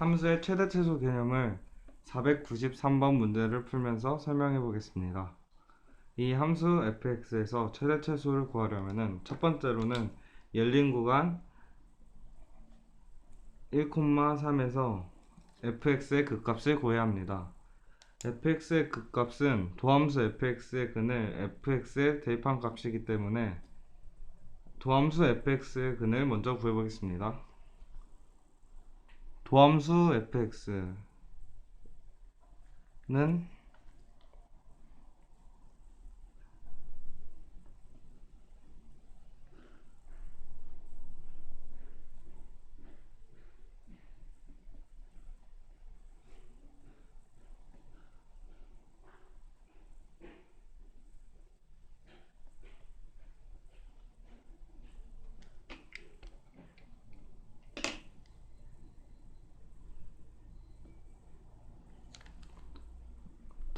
함수의 최대 최소 개념을 493번 문제를 풀면서 설명해 보겠습니다. 이 함수 fx에서 최대 최소를 구하려면 첫 번째로는 열린 구간 1,3에서 fx의 극값을 구해야 합니다. fx의 극값은 도함수 fx의 근을 fx에 대입한 값이기 때문에 도함수 fx의 근을 먼저 구해보겠습니다. 도함수 fx는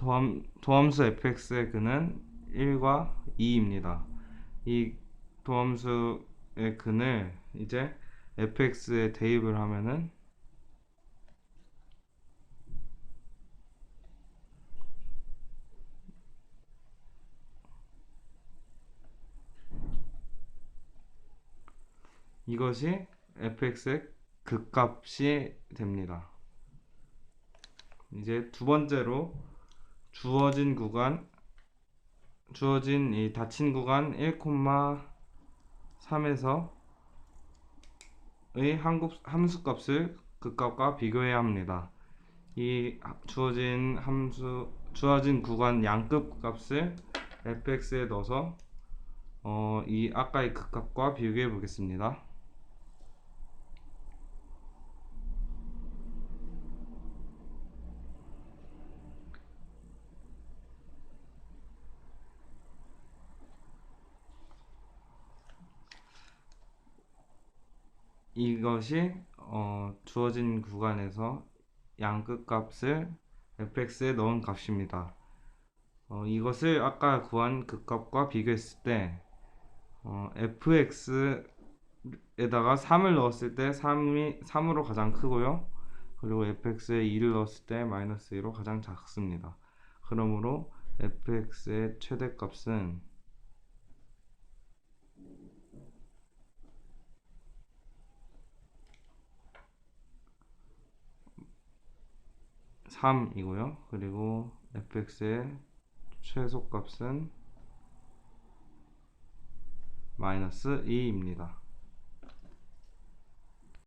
도함, 도함수 fx의 근은 1과 2입니다. 이 도함수의 근을 이제 fx에 대입을 하면은 이것이 fx의 극값이 됩니다. 이제 두 번째로 주어진 구간 주어진 이 닫힌 구간 1,3에서 의 함수값을 극값과 비교해야 합니다. 이 주어진 함수 주어진 구간 양급 값을 fx에 넣어서 어, 이 아까의 극값과 비교해 보겠습니다. 이것이 어, 주어진 구간에서 양끝 값을 fx에 넣은 값입니다. 어, 이것을 아까 구한 극값과 비교했을 때 어, fx에다가 3을 넣었을 때 3이 3으로 가장 크고요. 그리고 fx에 2를 넣었을 때 마이너스 2로 가장 작습니다. 그러므로 fx의 최대값은 3이고요. 그리고 fx의 최소값은 마이너스 2입니다.